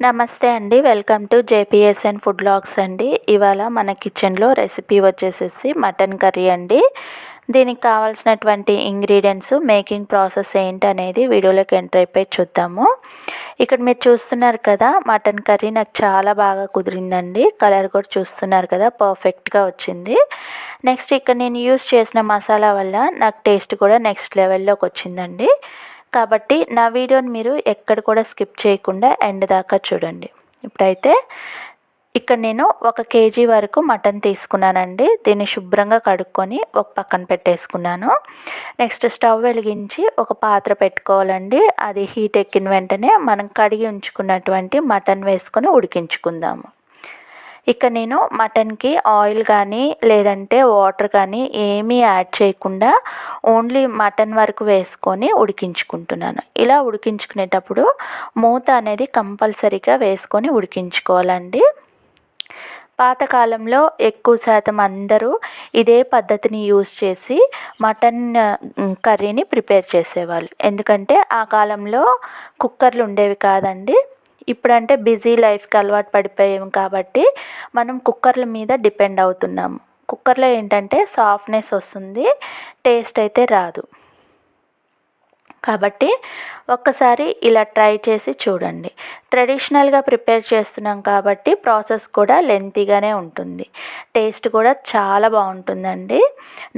నమస్తే అండి. Welcome to JPSN food blogs అండి. ఇవాళ మన కిచెన్లో రెసిపీ వచ్చేసేసి మటన్ కర్రీ అండి. దీనికి కావాల్సినటువంటి ఇంగ్రీడియంట్స్ మేకింగ్ ప్రాసెస్ ఏంటి అనేది వీడియోలోకి ఎంటర్ అయిపోయి చూద్దాము. ఇక్కడ మీరు చూస్తున్నారు కదా మటన్ కర్రీ నాకు చాలా బాగా కుదిరిందండి. కలర్ కూడా చూస్తున్నారు కదా పర్ఫెక్ట్గా వచ్చింది. నెక్స్ట్ ఇక్కడ నేను యూస్ చేసిన మసాలా వల్ల నాకు టేస్ట్ కూడా నెక్స్ట్ లెవెల్లోకి వచ్చిందండి. కాబట్టి నా వీడియోని మీరు ఎక్కడ కూడా స్కిప్ చేయకుండా ఎండ్ దాకా చూడండి. ఇప్పుడైతే ఇక్కడ నేను ఒక కేజీ వరకు మటన్ తీసుకున్నానండి. దీన్ని శుభ్రంగా కడుక్కొని ఒక పక్కన పెట్టేసుకున్నాను. నెక్స్ట్ స్టవ్ వెలిగించి ఒక పాత్ర పెట్టుకోవాలండి. అది హీట్ ఎక్కిన వెంటనే మనం కడిగి ఉంచుకున్నటువంటి మటన్ వేసుకొని ఉడికించుకుందాము. ఇక నేను మటన్కి ఆయిల్ కానీ లేదంటే వాటర్ కానీ ఏమీ యాడ్ చేయకుండా ఓన్లీ మటన్ వరకు వేసుకొని ఉడికించుకుంటున్నాను. ఇలా ఉడికించుకునేటప్పుడు మూత అనేది కంపల్సరీగా వేసుకొని ఉడికించుకోవాలండి. పాతకాలంలో ఎక్కువ శాతం అందరూ ఇదే పద్ధతిని యూస్ చేసి మటన్ కర్రీని ప్రిపేర్ చేసేవాళ్ళు. ఎందుకంటే ఆ కాలంలో కుక్కర్లు ఉండేవి కాదండి. ఇప్పుడంటే బిజీ లైఫ్కి అలవాటు పడిపోయాము కాబట్టి మనం కుక్కర్ల మీద డిపెండ్ అవుతున్నాము కుక్కర్లో ఏంటంటే సాఫ్ట్నెస్ వస్తుంది టేస్ట్ అయితే రాదు. కాబట్టి ఒక్కసారి ఇలా ట్రై చేసి చూడండి. ట్రెడిషనల్గా ప్రిపేర్ చేస్తున్నాం కాబట్టి ప్రాసెస్ కూడా లెంతీగానే ఉంటుంది. టేస్ట్ కూడా చాలా బాగుంటుందండి.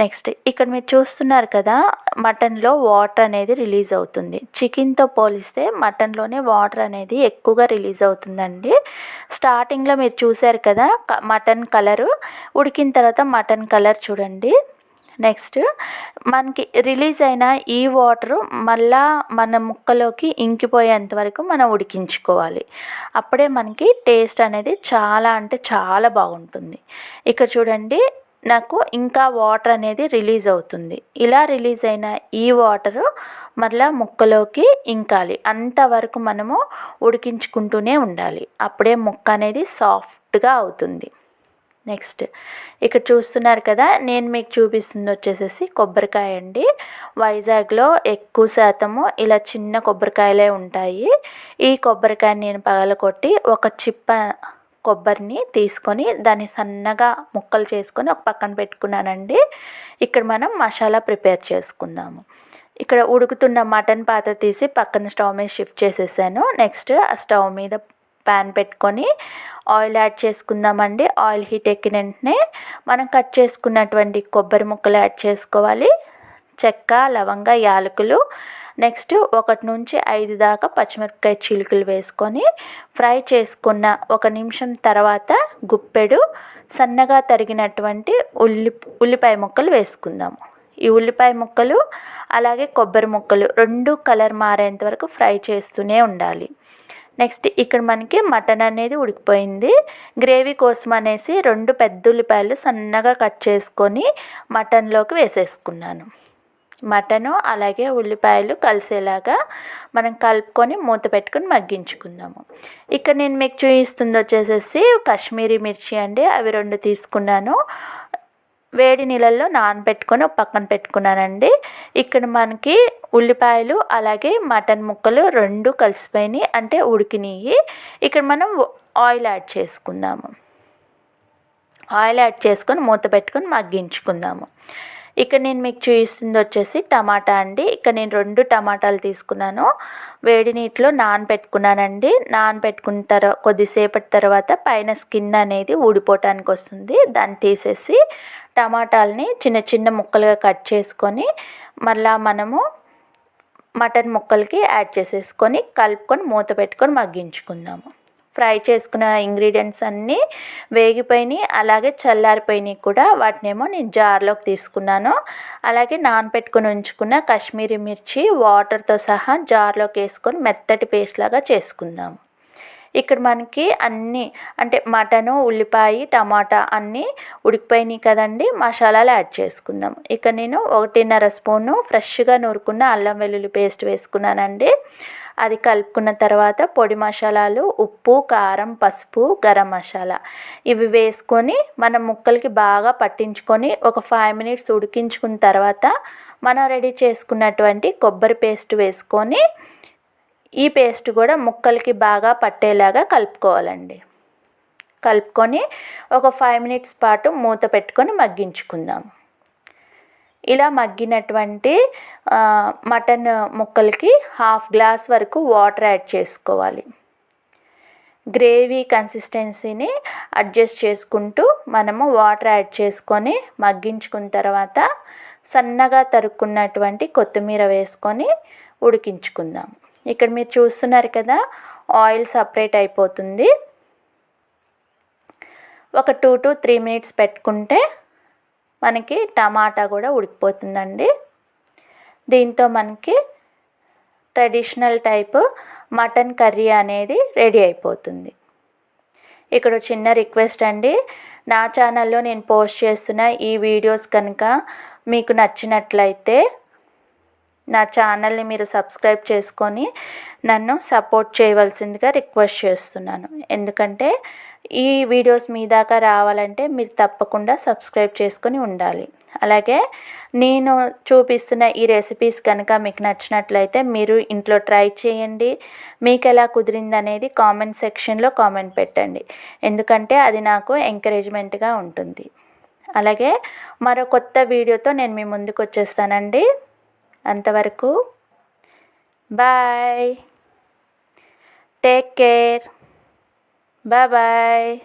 నెక్స్ట్ ఇక్కడ మీరు చూస్తున్నారు కదా మటన్లో వాటర్ అనేది రిలీజ్ అవుతుంది. చికెన్తో పోలిస్తే మటన్లోనే వాటర్ అనేది ఎక్కువగా రిలీజ్ అవుతుందండి. స్టార్టింగ్లో మీరు చూశారు కదా మటన్ కలరు. ఉడికిన తర్వాత మటన్ కలర్ చూడండి. నెక్స్ట్ మనకి రిలీజ్ అయిన ఈ వాటరు మళ్ళా మన ముక్కలోకి ఇంకిపోయేంత వరకు మనం ఉడికించుకోవాలి. అప్పుడే మనకి టేస్ట్ అనేది చాలా అంటే చాలా బాగుంటుంది. ఇక్కడ చూడండి నాకు ఇంకా వాటర్ అనేది రిలీజ్ అవుతుంది. ఇలా రిలీజ్ అయిన ఈ వాటరు మళ్ళా ముక్కలోకి ఇంకాలి. అంతవరకు మనము ఉడికించుకుంటూనే ఉండాలి. అప్పుడే ముక్క అనేది సాఫ్ట్గా అవుతుంది. నెక్స్ట్. ఇక్కడ చూస్తున్నారు కదా నేను మీకు చూపిస్తుంది వచ్చేసేసి కొబ్బరికాయ అండి. వైజాగ్లో ఎక్కువ శాతము ఇలా చిన్న కొబ్బరికాయలే ఉంటాయి. ఈ కొబ్బరికాయని నేను పగలకొట్టి ఒక చిప్ప కొబ్బరిని తీసుకొని దాన్ని సన్నగా ముక్కలు చేసుకొని ఒక పక్కన పెట్టుకున్నానండి. ఇక్కడ మనం మసాలా ప్రిపేర్ చేసుకుందాము. ఇక్కడ ఉడుకుతున్న మటన్ పాత్ర తీసి పక్కన స్టవ్ మీద షిఫ్ట్ చేసేసాను. నెక్స్ట్ ఆ స్టవ్ మీద ప్యాన్ పెట్టుకొని ఆయిల్ యాడ్ చేసుకుందామండి. ఆయిల్ హీట్ ఎక్కిన వెంటనే మనం కట్ చేసుకున్నటువంటి కొబ్బరి ముక్కలు యాడ్ చేసుకోవాలి. చెక్క లవంగ యాలకులు. నెక్స్ట్ ఒకటి నుంచి ఐదు దాకా పచ్చిమిరపకాయ చిలుకలు వేసుకొని ఫ్రై చేసుకున్న ఒక నిమిషం తర్వాత గుప్పెడు సన్నగా తరిగినటువంటి ఉల్లి ఉల్లిపాయ ముక్కలు వేసుకుందాము. ఈ ఉల్లిపాయ ముక్కలు అలాగే కొబ్బరి ముక్కలు రెండు కలర్ మారేంత వరకు ఫ్రై చేస్తూనే ఉండాలి. నెక్స్ట్ ఇక్కడ మనకి మటన్ అనేది ఉడికిపోయింది. గ్రేవీ కోసం అనేసి రెండు పెద్ద ఉల్లిపాయలు సన్నగా కట్ చేసుకొని మటన్లోకి వేసేసుకున్నాను. మటను అలాగే ఉల్లిపాయలు కలిసేలాగా మనం కలుపుకొని మూత పెట్టుకొని మగ్గించుకుందాము. ఇక్కడ నేను మీకు చూపిస్తుంది వచ్చేసేసి కాశ్మీరీ మిర్చి అండి. అవి రెండు తీసుకున్నాను. వేడి నీళ్ళల్లో నానబెట్టుకొని ఒక పక్కన పెట్టుకున్నానండి. ఇక్కడ మనకి ఉల్లిపాయలు అలాగే మటన్ ముక్కలు రెండు కలిసిపోయినాయి అంటే ఉడికినాయి ఇక్కడ మనం ఆయిల్ యాడ్ చేసుకుందాము. ఆయిల్ యాడ్ చేసుకొని మూత పెట్టుకొని మగ్గించుకుందాము. ఇక్కడ నేను మీకు చూపిస్తుంది వచ్చేసి టమాటా అండి. ఇక్కడ నేను రెండు టమాటాలు తీసుకున్నాను. వేడి నీటిలో నానబెట్టుకున్నానండి. నానబెట్టుకున్న తర్వాత కొద్దిసేపటి తర్వాత పైన స్కిన్ అనేది ఊడిపోవటానికి వస్తుంది. దాన్ని తీసేసి టమాటాలని చిన్న చిన్న ముక్కలుగా కట్ చేసుకొని మళ్ళా మనము మటన్ ముక్కలకి యాడ్ చేసేసుకొని కలుపుకొని మూత పెట్టుకొని మగ్గించుకుందాము. ఫ్రై చేసుకున్న ఇంగ్రీడియంట్స్ అన్నీ వేగిపోయినాయి. అలాగే చల్లారిపోయినాయి కూడా. వాటినేమో నేను జార్లోకి తీసుకున్నాను. అలాగే నానపెట్టుకుని ఉంచుకున్న కాశ్మీరీ మిర్చి వాటర్తో సహా జార్లోకి వేసుకొని మెత్తటి పేస్ట్ లాగా చేసుకుందాము. ఇక్కడ మనకి అన్నీ అంటే మటను ఉల్లిపాయ టమాటా అన్నీ ఉడికిపోయినాయి కదండి. మసాలాలు యాడ్ చేసుకుందాం. ఇక నేను ఒకటిన్నర స్పూను ఫ్రెష్గా నూరుకున్న అల్లం వెల్లుల్లి పేస్ట్ వేసుకున్నానండి. అది కలుపుకున్న తర్వాత పొడి మసాలాలు ఉప్పు కారం పసుపు గరం మసాలా. ఇవి వేసుకొని మనం ముక్కలకి బాగా పట్టించుకొని ఒక ఫైవ్ మినిట్స్ ఉడికించుకున్న తర్వాత మనం రెడీ చేసుకున్నటువంటి కొబ్బరి పేస్ట్ వేసుకొని ఈ పేస్ట్ కూడా ముక్కలకి బాగా పట్టేలాగా కలుపుకోవాలండి. కలుపుకొని ఒక ఫైవ్ మినిట్స్ పాటు మూత పెట్టుకొని మగ్గించుకుందాం. ఇలా మగ్గినటువంటి మటన్ ముక్కలకి హాఫ్ గ్లాస్ వరకు వాటర్ యాడ్ చేసుకోవాలి. గ్రేవీ కన్సిస్టెన్సీని అడ్జస్ట్ చేసుకుంటూ మనము వాటర్ యాడ్ చేసుకొని మగ్గించుకున్న తర్వాత సన్నగా తరుక్కున్నటువంటి కొత్తిమీర వేసుకొని ఉడికించుకుందాం. ఇక్కడ మీరు చూస్తున్నారు కదా ఆయిల్ సపరేట్ అయిపోతుంది. ఒక టూ టు త్రీ మినిట్స్ పెట్టుకుంటే మనకి టమాటా కూడా ఉడికిపోతుందండి. దీంతో మనకి ట్రెడిషనల్ టైపు మటన్ కర్రీ అనేది రెడీ అయిపోతుంది. ఇక్కడ చిన్న రిక్వెస్ట్ అండి నా ఛానల్లో నేను పోస్ట్ చేస్తున్న ఈ వీడియోస్ కనుక మీకు నచ్చినట్లయితే నా ఛానల్ని మీరు సబ్స్క్రైబ్ చేసుకొని నన్ను సపోర్ట్ చేయవలసిందిగా రిక్వెస్ట్ చేస్తున్నాను. ఎందుకంటే ఈ వీడియోస్ మీ దాకా రావాలంటే మీరు తప్పకుండా సబ్స్క్రైబ్ చేసుకొని ఉండాలి. అలాగే నేను చూపిస్తున్న ఈ రెసిపీస్ కనుక మీకు నచ్చినట్లయితే మీరు ఇంట్లో ట్రై చేయండి. మీకు ఎలా కుదిరింది అనేది కామెంట్ సెక్షన్లో కామెంట్ పెట్టండి. ఎందుకంటే అది నాకు ఎంకరేజ్మెంట్గా ఉంటుంది. అలాగే మరో కొత్త వీడియోతో నేను మీ ముందుకు వచ్చేస్తానండి. అంతవరకు బాయ్. Take care. బాయ్